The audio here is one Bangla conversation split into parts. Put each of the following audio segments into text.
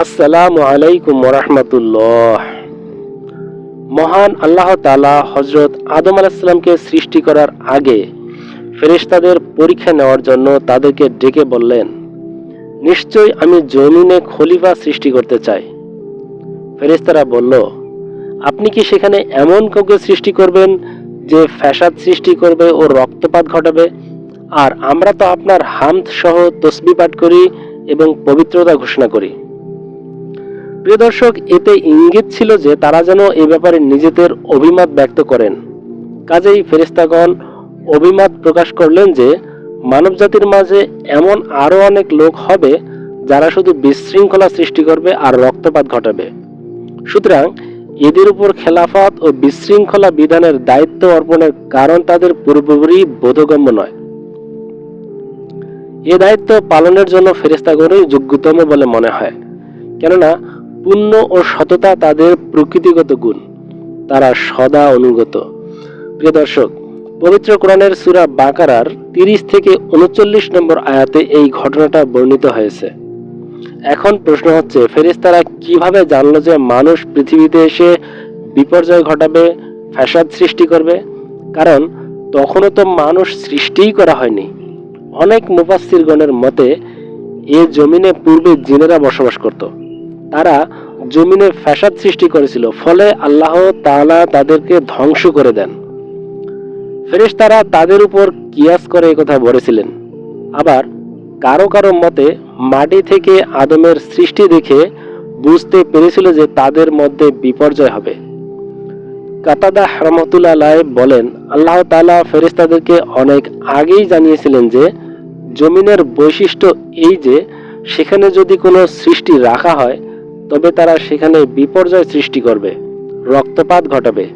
আসসালামু আলাইকুম রহমতুল্লাহ। মহান আল্লাহ তালা হজরত আদম আলাহিসাল্লামকে সৃষ্টি করার আগে ফেরেশতাদের পরীক্ষা নেওয়ার জন্য তাদেরকে ডেকে বললেন, নিশ্চয়ই আমি জমিনে খলিফা সৃষ্টি করতে চাই। ফেরেশতারা বলল, আপনি কি সেখানে এমন কাউকে সৃষ্টি করবেন যে ফ্যাসাদ সৃষ্টি করবে ও রক্তপাত ঘটাবে? আর আমরা তো আপনার হামদ সহ তসবি পাঠ করি এবং পবিত্রতা ঘোষণা করি। প্রিয় দর্শক, এতে ইঙ্গিত ছিল যে তারা যেন এ ব্যাপারে নিজেদের অভিমত ব্যক্ত করেন। কাজেই ফেরেস্তাগণ অভিমত প্রকাশ করলেন যে, মানবজাতির মাঝে এমন আরও অনেক লোক হবে যারা শুধু বিশৃঙ্খলা সৃষ্টি করবে আর রক্তপাত ঘটাবে। সুতরাং এদের উপর খেলাফত ও বিশৃঙ্খলা বিধানের দায়িত্ব অর্পণের কারণ তাদের পুরোপুরি বোধগম্য নয়। এ দায়িত্ব পালনের জন্য ফেরেস্তাগণই যোগ্যতম বলে মনে হয়। কেননা পুণ্য ও সততা তাদের প্রকৃতিগত গুণ। তারা সদা অনুগত। প্রিয় দর্শক, পবিত্র কোরআনের সুরা বাকারার তিরিশ থেকে উনচল্লিশ নম্বর আয়াতে এই ঘটনাটা বর্ণিত হয়েছে। এখন প্রশ্ন হচ্ছে, ফেরেশতারা কীভাবে জানলো যে মানুষ পৃথিবীতে এসে বিপর্যয় ঘটাবে, ফ্যাসাদ সৃষ্টি করবে? কারণ তখনও তো মানুষ সৃষ্টিই করা হয়নি। অনেক মুফাসসিরগণের মতে, এ জমিনে পূর্বে জিনেরা বসবাস করত। তারা জমিনে ফ্যাসাদ সৃষ্টি করেছিল, ফলে আল্লাহ তালা তাদেরকে ধ্বংস করে দেন। ফেরেশতারা তাদের উপর কিয়াস করে কথা বলেছিলেন। আবার কারও কারও মতে, মাটি থেকে আদমের সৃষ্টি দেখে বুঝতে পেরেছিল যে তাদের মধ্যে বিপর্যয় হবে। কাতাদা রহমতুল্লাহ আলাই বলেন, আল্লাহ তাআলা ফেরেশতাদেরকে অনেক আগেই জানিয়েছিলেন যে, জমিনের বৈশিষ্ট্য এই যে, সেখানে যদি কোনো সৃষ্টি রাখা হয় তবে তারা সেখানে বিপর্যয় সৃষ্টি করবে, রক্তপাত ঘটাবে।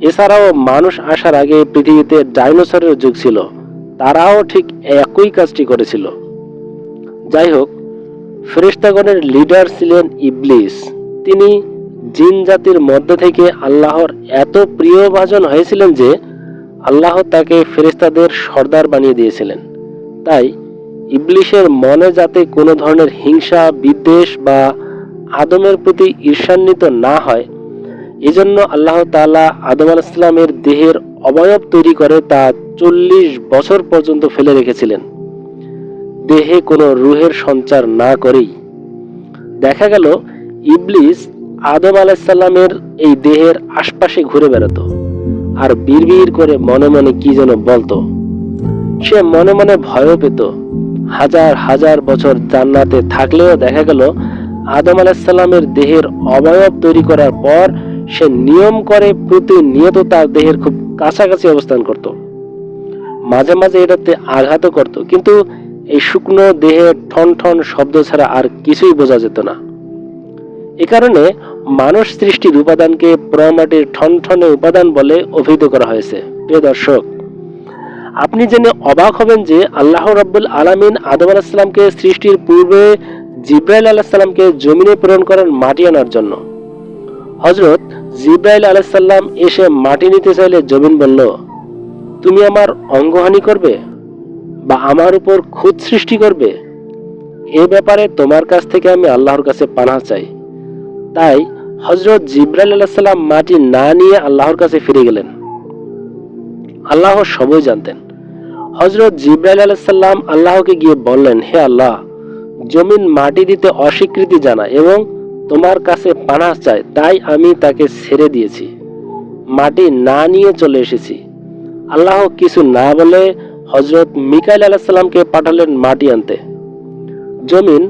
এছাড়াও মানুষ আসার আগে পৃথিবীতে ডাইনোসরের যুগ ছিল, তারাও ঠিক একই কাজটি করেছিল। যাই হোক, ফেরেশতাগণের লিডার ছিলেন ইবলিস। তিনি জিন জাতির মধ্য থেকে আল্লাহর এত প্রিয়ভাজন হয়েছিলেন যে আল্লাহ তাকে ফেরেশতাদের সর্দার বানিয়ে দিয়েছিলেন। তাই ইবলিশের মনে যাতে কোনো ধরনের হিংসা, বিদ্বেষ বা আদমের প্রতি ঈর্ষান্বিত না হয়, এজন্য আল্লাহ তাআলা আদম আলাইসালামের দেহের অবয়ব তৈরি করে তা চল্লিশ বছর পর্যন্ত ফেলে রেখেছিলেন। দেহে কোনো রুহের সঞ্চার না করেই। দেখা গেল, ইবলিস আদম আলাইসাল্লামের এই দেহের আশপাশে ঘুরে বেড়াতো আর বিড়বিড় করে মনে মনে কি যেন বলতো। সে মনে মনে ভয়ও পেত। হাজার হাজার বছর জান্নাতে থাকলেও দেখা গেল আদম আলাইসাল্লামের দেহের অবয়ব তৈরি করার পর সে নিয়ম করে প্রতিনিয়ত তার দেহের খুব কাছাকাছি অবস্থান করত। মাঝে মাঝে এটাতে আঘাতও করত, কিন্তু এই শুকনো দেহে ঠন ঠন শব্দ ছাড়া আর কিছুই বোঝা যেত না। এ কারণে মানুষ সৃষ্টির উপাদানকে প্রমাটির ঠনঠনে উপাদান বলে অভিহিত করা হয়েছে। প্রিয় দর্শক, আপনি জেনে অবাক হবেন যে আল্লাহ রাব্বুল আলামিন আদম আলাহিসাল্লামকে সৃষ্টির পূর্বে জিব্রাইল আলাহিসাল্লামকে জমিনে প্রেরণ করেন মাটি আনার জন্য। হজরত জিব্রাইল আলাহিসাল্লাম এসে মাটি নিতে চাইলে জমিন বলল, তুমি আমার অঙ্গহানি করবে বা আমার উপর খুদ সৃষ্টি করবে? এ ব্যাপারে তোমার কাছ থেকে আমি আল্লাহর কাছে পানা চাই। তাই হজরত জিব্রাইল আলাহিসাল্লাম মাটি না নিয়ে আল্লাহর কাছে ফিরে গেলেন। আল্লাহ সবই জানতেন। হজরত জিব্রাইল আলাইসাল্লাম আল্লাহকে গিয়ে বললেন, হে আল্লাহ জমিন মাটি দিতে অস্বীকৃতি জানা এবং তোমার কাছে পানা চায়, তাই আমি তাকে ছেড়ে দিয়েছি। মাটি না নিয়ে চলে এসেছি। আল্লাহ কিছু না বলে হজরত মিকাইল আলাহিসাল্লামকে পাঠালেন মাটি আনতে। জমিন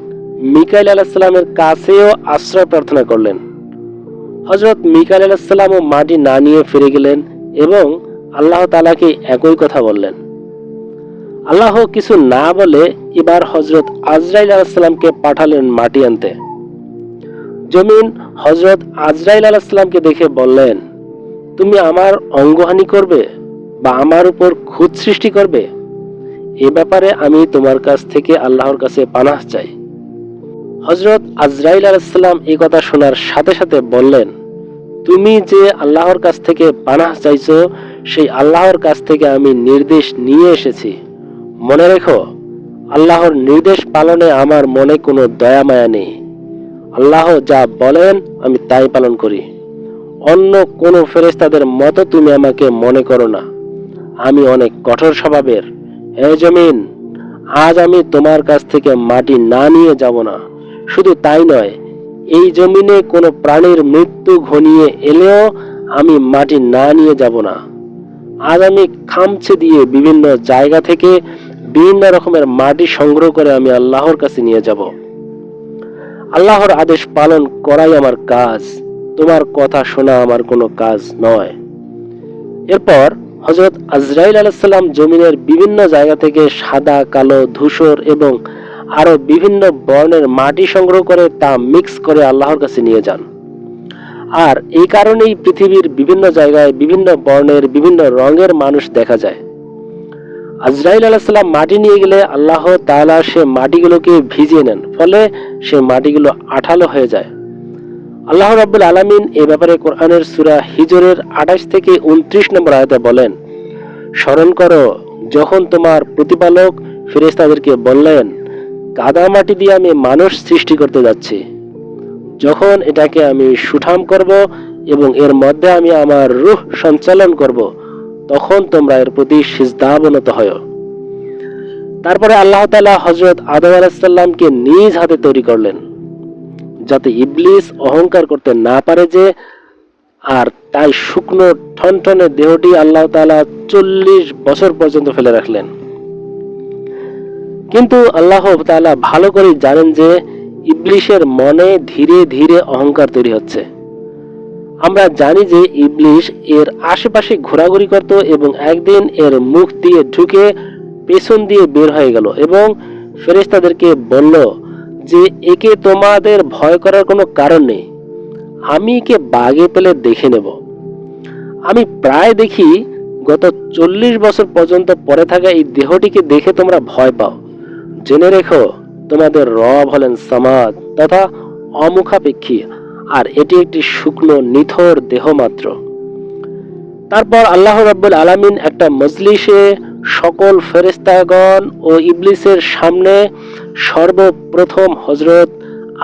মিকাইল আলাহিসাল্লামের কাছেও আশ্রয় প্রার্থনা করলেন। হজরত মিকাইল আলাহিসাল্লামও মাটি না নিয়ে ফিরে গেলেন এবং আল্লাহ তালাকে একই কথা বললেন। আল্লাহ কিছু না বলে এবার হজরত আজরাইল আলাহিসাল্লামকে পাঠালেন মাটি আনতে। জমিন হজরত আজরাইল আলাহিসাল্লামকে দেখে বললেন, তুমি আমার অঙ্গহানি করবে বা আমার উপর খুদ সৃষ্টি করবে? এ ব্যাপারে আমি তোমার কাছ থেকে আল্লাহর কাছে পানাহ চাই। হজরত আজরাইল আলাহিসাল্লাম এই কথা শোনার সাথে সাথে বললেন, তুমি যে আল্লাহর কাছ থেকে পানাহ চাইছো, সেই আল্লাহর কাছ থেকে আমি নির্দেশ নিয়ে এসেছি। মনে রেখো, আল্লাহর নির্দেশ পালনে আমার মনে কোনো দয়া মায়া নেই। আল্লাহ যা বলেন আমি তাই পালন করি। অন্য কোনো ফেরেশতাদের মতো তুমি আমাকে মনে করো না। আমি অনেক কঠোর স্বভাবের। হে জমিন, আজ আমি তোমার কাছ থেকে মাটি না নিয়ে যাব না। শুধু তাই নয়, এই জমিনে কোনো প্রাণীর মৃত্যু ঘনিয়ে এলেও আমি মাটি না নিয়ে যাব না। আজ আমি খামছে দিয়ে বিভিন্ন জায়গা থেকে বিভিন্ন রকমের মাটি সংগ্রহ করে আমি আল্লাহর কাছে নিয়ে যাব। আল্লাহর আদেশ পালন করাই আমার কাজ। তোমার কথা শোনা আমার কোনো কাজ নয়। এরপর হজরত আজরাইল আলাইসাল্লাম জমিনের বিভিন্ন জায়গা থেকে সাদা, কালো, ধূসর এবং আরও বিভিন্ন বর্ণের মাটি সংগ্রহ করে তা মিক্স করে আল্লাহর কাছে নিয়ে যান। আর এই কারণেই পৃথিবীর বিভিন্ন জায়গায় বিভিন্ন বর্ণের বিভিন্ন রঙের মানুষ দেখা যায়। আজরাইল আলাহিসাল্লাম মাটি নিয়ে গেলে আল্লাহ তাআলা সে মাটিগুলোকে ভিজিয়ে নেন, ফলে সে মাটিগুলো আঠালো হয়ে যায়। আল্লাহ রাব্বুল আলামিন এ ব্যাপারে কোরআনের সূরা হিজরের 28 থেকে 29 নম্বর আয়াতে বলেন, স্মরণ করো, যখন তোমার প্রতিপালক ফেরেশতাদেরকে বললেন, কাদা মাটি দিয়ে আমি মানুষ সৃষ্টি করতে যাচ্ছি, যখন এটাকে আমি সুঠাম করব এবং এর মধ্যে আমি আমার রুহ সঞ্চালন করব তখন তোমরা এর প্রতি সিজদাবনত হয়। তারপরে আল্লাহ তাআলা হযরত আদম আলাইসাল্লামকে নিজ হাতে তৈরি করলেন, যাতে ইবলিস অহংকার করতে না পারে যে, আর তাই শুকনো ঠনঠনে দেহটি আল্লাহ তাআলা চল্লিশ বছর পর্যন্ত ফেলে রাখলেন। কিন্তু আল্লাহ তাআলা ভালো করে জানেন যে ইবলিশের মনে ধীরে ধীরে অহংকার তৈরি হচ্ছে। আমরা জানি যে ইবলিশ এর আশেপাশে ঘোরাঘুরি করত এবং একদিন এর মুখ দিয়ে ঢুকে পেছন দিয়ে বের হয়ে গেল এবং ফেরেশতাদেরকে বলল যে, একে তোমাদের ভয় করার কোনো কারণ নেই। আমি একে বাগে পেলে দেখে নেব। আমি প্রায় দেখি গত চল্লিশ বছর পর্যন্ত পরে থাকা এই দেহটিকে দেখে তোমরা ভয় পাও। জেনে রেখো, তোমাদের রব হলেন সমাদ তথা অমুখাপেক্ষী। আর এটি একটি শুকনো, নিথর দেহ মাত্র। তারপর আল্লাহ রাব্বুল আলামিন একটা মজলিসে সকল ফেরেস্তাগণ ও ইবলিসের সামনে সর্বপ্রথম হজরত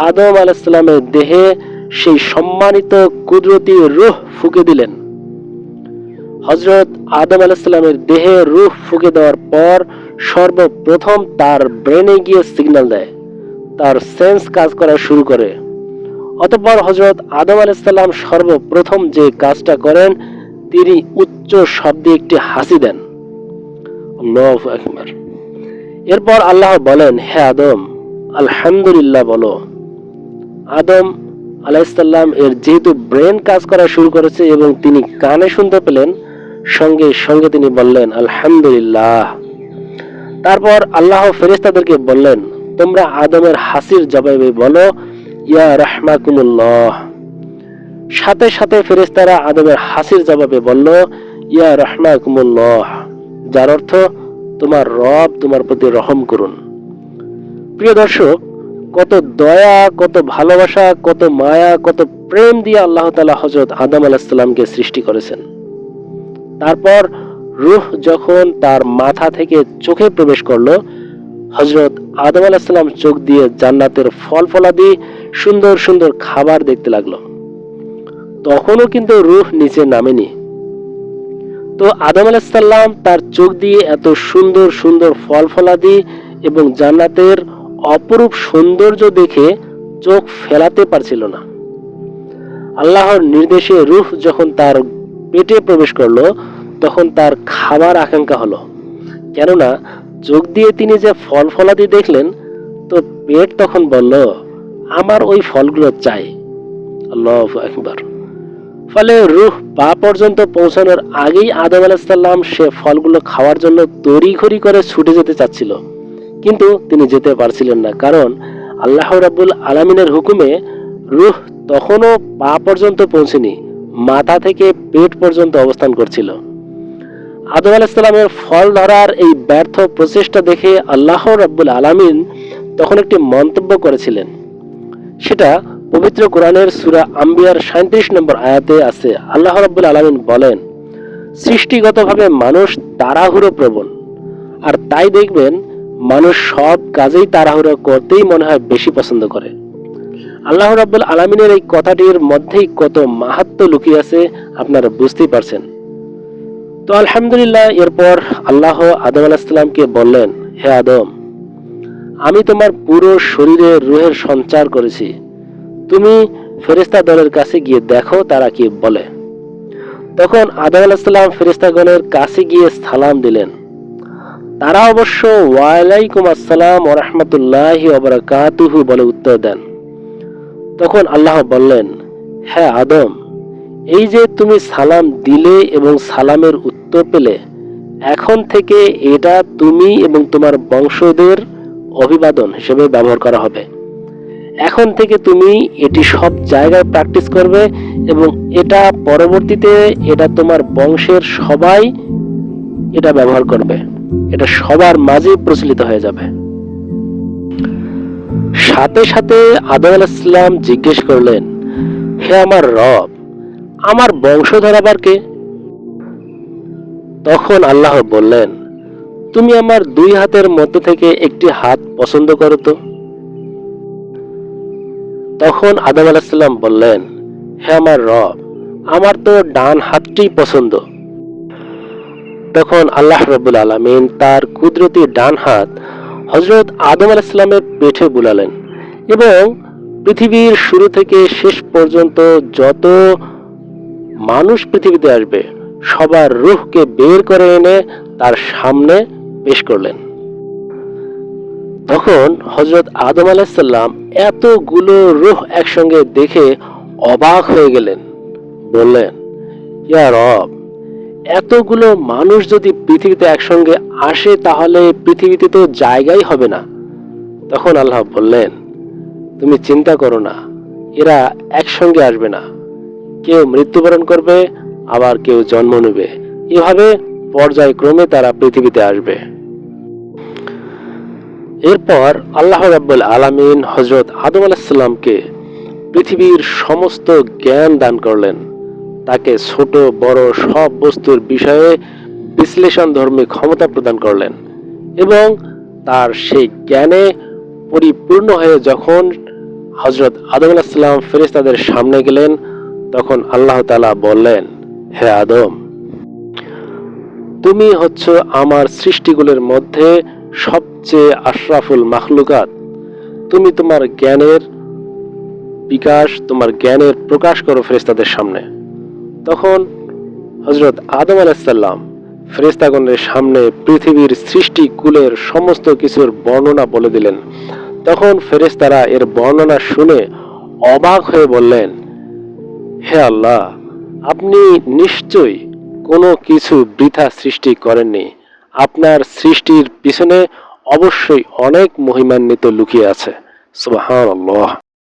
আদম আলাইসাল্লামের দেহে সেই সম্মানিত কুদরতি রুহ ফুকে দিলেন। হজরত আদম আলাইসাল্লামের দেহে রুহ ফুকে দেওয়ার পর সর্বপ্রথম তার ব্রেনে গিয়ে সিগন্যাল দেয়, তার সেন্স কাজ করা শুরু করে। অতঃপর হজরত আদম আলাইসাল্লাম সর্বপ্রথম যে কাজটা করেন, তিনি উচ্চ শব্দে একটি হাসি দেন। এরপর আল্লাহ বলেন, হে আদম, আলহামদুলিল্লাহ বলো, আদম আলাইসাল্লাম এর যেহেতু ব্রেন কাজ করা শুরু করেছে এবং তিনি কানে শুনতে পেলেন, সঙ্গে সঙ্গে তিনি বললেন, আলহামদুলিল্লাহ। তারপর আল্লাহ ফেরেস্তাদেরকে বললেন, তোমরা আদমের হাসির জবাবে বলো ইয়া রাহমাকুমুল্লাহ। সাথে সাথে ফেরেস্তারা আদমের হাসির জবাবে বলল, ইয়া রাহমাকুমুল্লাহ, যার অর্থ তোমার রব তোমার প্রতি রহম করুন। প্রিয় দর্শক, কত দয়া, কত ভালোবাসা, কত মায়া, কত প্রেম দিয়ে আল্লাহ তালা হজরত আদম আলাহিসাল্লামকে সৃষ্টি করেছেন। তারপর রুহ যখন তার মাথা থেকে চোখে প্রবেশ করল হজরত আদম আলাহিসাল্লাম চোখ দিয়ে জান্নাতের ফল ফলাদি সুন্দর সুন্দর খাবার দেখতে লাগল। তখনও কিন্তু রুহ নিচে নামেনি। তো আদম আলাহিসাল্লাম তার চোখ দিয়ে এত সুন্দর সুন্দর ফল ফলাদি এবং জান্নাতের অপরূপ সৌন্দর্য দেখে চোখ ফেলাতে পারছিল না। আল্লাহর নির্দেশে রুহ যখন তার পেটে প্রবেশ করল, তখন তার খাবার আকাঙ্ক্ষা হলো। কেননা, চোখ দিয়ে তিনি যে ফল ফলাদি দেখলেন, তো পেট তখন বলল আমার ওই ফলগুলো চাই। আল্লাহ একবার ফলে রুহ পা পর্যন্ত পৌঁছানোর আগেই আদম আলাহিসাল্লাম সে ফলগুলো খাওয়ার জন্য তড়িঘড়ি করে ছুটে যেতে চাচ্ছিল। কিন্তু তিনি যেতে পারছিলেন না, কারণ আল্লাহ রাব্বুল আলমিনের হুকুমে রুহ তখনও পা পর্যন্ত পৌঁছেনি, মাথা থেকে পেট পর্যন্ত অবস্থান করছিল। আদম আলাহিসাল্লামের ফল ধরার এই ব্যর্থ প্রচেষ্টা দেখে আল্লাহ রাব্বুল আলামিন তখন একটি মন্তব্য করেছিলেন। সেটা পবিত্র কোরআনের সুরা আম্বিয়ার সাঁত্রিশ নম্বর আয়াতে আছে। আল্লাহ রাব্বুল আলামিন বলেন, সৃষ্টিগতভাবে মানুষ তাড়াহুড়ো প্রবণ। আর তাই দেখবেন, মানুষ সব কাজেই তাড়াহুড়ো করতেই মনে হয় বেশি পছন্দ করে। আল্লাহ রাব্বুল আলমিনের এই কথাটির মধ্যেই কত মাহাত্ম লুকিয়ে আছে আপনারা বুঝতেই পারছেন। তো আলহামদুলিল্লাহ, এরপর আল্লাহ আদম আলাহিসাল্লামকে বললেন, হে আদম আমি তোমার পুরো শরীরে রুহের সঞ্চার করেছি। তুমি ফেরেস্তা দলের কাছে গিয়ে দেখো তারা কি বলে। তখন আদম আলাহিসাল্লাম ফেরেস্তাগণের কাছে গিয়ে সালাম দিলেন। তারা অবশ্য ওয়ালাইকুম আসসালাম ও রহমতুল্লাহ ওবরাকাতুহু বলে উত্তর দেন। তখন আল্লাহ বললেন হ্যাঁ আদম, এই যে তুমি সালাম দিলে এবং সালামের উত্তর পেলে, এখন থেকে এটা তুমি এবং তোমার বংশদের অভিবাদন হিসেবে ব্যবহার করা হবে। এখন থেকে তুমি এটি সব জায়গায় প্র্যাকটিস করবে এবং এটা পরবর্তীতে এটা তোমার বংশের সবাই এটা ব্যবহার করবে। এটা সবার মাঝে প্রচলিত হয়ে যাবে। সাথে সাথে আদম আলাহিসাল্লাম জিজ্ঞেস করলেন, হে আমার রব, আমার বংশধর আবার কে? তখন আল্লাহ বললেন তুমি আমার দুই হাতের মধ্যে থেকে একটি হাত পছন্দ করো তো? তখন আদম আলাহিসাল্লাম বললেন, হে আমার রব, আমার তো ডান হাতটি পছন্দ। তখন আল্লাহ রবুল আলমিন তার কুদরতি ডান হাত হজরত আদম আলাহিসাল্লামের পেটে বুলালেন এবং পৃথিবীর শুরু থেকে শেষ পর্যন্ত যত মানুষ পৃথিবীতে আসবে, সবার রুহকে বের করে এনে তার সামনে পেশ করলেন। তখন হজরত আদম আলাহিসাল্লাম এতগুলো রুহ একসঙ্গে দেখে অবাক হয়ে গেলেন। বললেন, ইয়া রব, এতগুলো মানুষ যদি পৃথিবীতে একসঙ্গে আসে তাহলে পৃথিবীতে তো জায়গাই হবে না। তখন আল্লাহ বললেন, তুমি চিন্তা করো না, এরা একসঙ্গে আসবে না। কেউ মৃত্যুবরণ করবে, আবার কেউ জন্ম নেবে। এভাবে পর্যায়ক্রমে তারা পৃথিবীতে আসবে। এরপর আল্লাহ রাব্বুল আলামিন হজরত আদম আলাহিসাল্লামকে পৃথিবীর সমস্ত জ্ঞান দান করলেন। তাকে ছোট, বড় সব বস্তুর বিষয়ে বিশ্লেষণ ধর্মী ক্ষমতা প্রদান করলেন এবং তার সেই জ্ঞানে পরিপূর্ণ হয়ে যখন হজরত আদম আলাহিসাল্লাম ফেরেস্তাদের সামনে গেলেন, তখন আল্লাহ তালা বললেন, হে আদম তুমি হচ্ছ আমার সৃষ্টিগুলোর মধ্যে সবচেয়ে আশরাফুল মাখলুকাত। তুমি তোমার জ্ঞানের বিকাশ, তোমার জ্ঞানের প্রকাশ করো ফেরেস্তাদের সামনে। তখন হজরত আদম আলাহিসাল্লাম ফেরেস্তাগণের সামনে পৃথিবীর সৃষ্টি কুলের সমস্ত কিছুর বর্ণনা বলে দিলেন। তখন ফেরেস্তারা এর বর্ণনা শুনে অবাক হয়ে বললেন, হে আল্লাহ, আপনি নিশ্চয়ই কোনো কিছু বৃথা সৃষ্টি করেননি। আপনার সৃষ্টির পিছনে অবশ্যই অনেক মহিমান্বিত লুকিয়ে আছে। সুবহানাল্লাহ।